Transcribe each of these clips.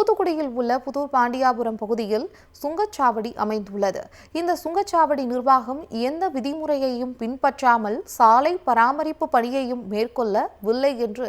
தூத்துக்குடியில் உள்ள புதூர் பாண்டியாபுரம் பகுதியில் சுங்கச்சாவடி அமைந்துள்ளது. இந்த சுங்கச்சாவடி நிர்வாகம் எந்த விதிமுறையையும் பின்பற்றாமல் சாலை பராமரிப்பு பணியையும் மேற்கொள்ளவில்லை என்று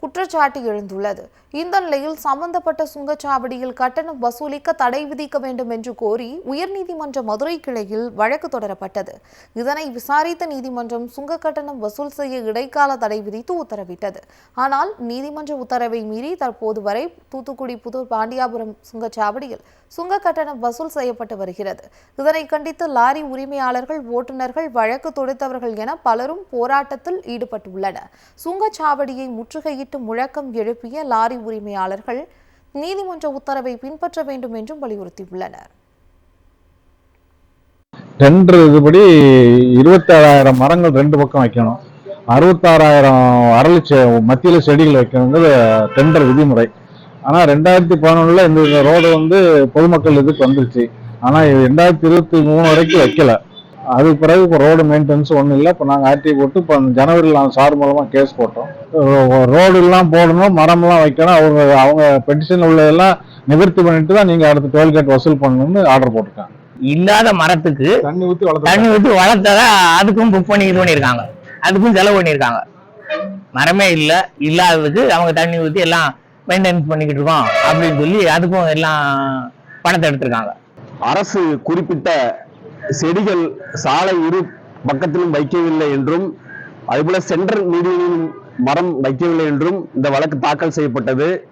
குற்றச்சாட்டு எழுந்துள்ளது. இந்த நிலையில் சம்பந்தப்பட்ட சுங்கச்சாவடியில் கட்டணம் வசூலிக்க தடை விதிக்க வேண்டும் என்று கோரி உயர்நீதிமன்ற மதுரை கிளையில் வழக்கு தொடரப்பட்டது. இதனை விசாரித்த நீதிமன்றம் சுங்க கட்டணம் வசூல் செய்ய இடைக்கால தடை விதித்து உத்தரவிட்டது. ஆனால் நீதிமன்ற உத்தரவை மீறி தற்போது வரை தூத்துக்குடி புதூர் பாண்டியாபுரம் சுங்கச்சாவடியில் சுங்க கட்டணம் வசூல் செய்யப்பட்டு வருகிறது. இதனை கண்டித்து லாரி உரிமையாளர்கள் ஓட்டுநர்கள் வழக்கு தொடுத்தவர்கள் என பலரும் போராட்டத்தில் ஈடுபட்டுள்ளனர். சுங்கச்சாவடியை முற்றுகையிட்டு முழக்கம் எழுப்பிய லாரி உரிமையாளர்கள் நீதிமன்ற உத்தரவை பின்பற்ற வேண்டும் என்றும் வலியுறுத்தியுள்ளனர். டெண்டர் இதுபடி இருபத்தேழாயிரம் மரங்கள் ரெண்டு பக்கம் வைக்கணும். அறுபத்தாறாயிரம் அரளி செ மத்தியில் செடிகள் வைக்கணுங்கிறது டெண்டர் விதிமுறை. ஆனால் ரெண்டாயிரத்தி பதினொன்றில் இந்த ரோடு வந்து பொதுமக்கள் இதுக்கு வந்துருச்சு. ஆனால் ரெண்டாயிரத்தி இருபத்தி மூணு வரைக்கும் வைக்கல. அதுக்கு பிறகு இப்போ ரோடு மெயின்டெனன்ஸ் ஒன்றும் இல்லை. இப்போ நாங்கள் ஆர்டி போட்டு இப்போ ஜனவரியில் நாங்கள் சார் மூலமாக கேஸ் போட்டோம். ரோடு எல்லாம் போடணும் மரம்லாம் வைக்கணும். அவங்க அவங்க பெட்டிஷன் உள்ளதெல்லாம் நிவர்த்தி பண்ணிட்டு தான் நீங்கள் அடுத்த டோல்கேட் வசூல் பண்ணணும்னு ஆர்டர் போட்டிருக்காங்க. இல்லாத மரத்துக்கு தண்ணி ஊற்றி வளர்த்து தண்ணி ஊற்றி வளர்த்ததா அதுக்கும் புக் பண்ணி இது பண்ணியிருக்காங்க. அதுக்கும் செலவு பண்ணியிருக்காங்க. மரமே இல்லை இல்லாததுக்கு அவங்க தண்ணி ஊற்றி எல்லாம் மெயின்டெனன்ஸ் பண்ணிக்கிட்டு இருக்கோம் அப்படின்னு சொல்லி அதுக்கும் எல்லாம் பணத்தை எடுத்திருக்காங்க. அரசு குறிப்பிட்ட செடிகள் சாலை இரு பக்கத்திலும் வைக்கவில்லை என்றும் அதுபோல சென்ட்ரல் மீடியனிலும் மரம் வைக்கவில்லை என்றும் இந்த வழக்கு தாக்கல் செய்யப்பட்டது.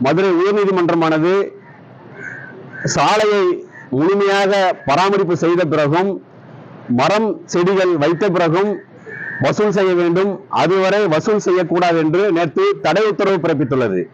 மதுரை உயர்நீதிமன்றமானது சாலையை முழுமையாக பராமரிப்பு செய்த பிறகும் மரம் செடிகள் வைத்த பிறகும் வசூல் செய்ய வேண்டும். அதுவரை வசூல் செய்யக்கூடாது என்று நேற்று தடை உத்தரவு பிறப்பித்துள்ளது.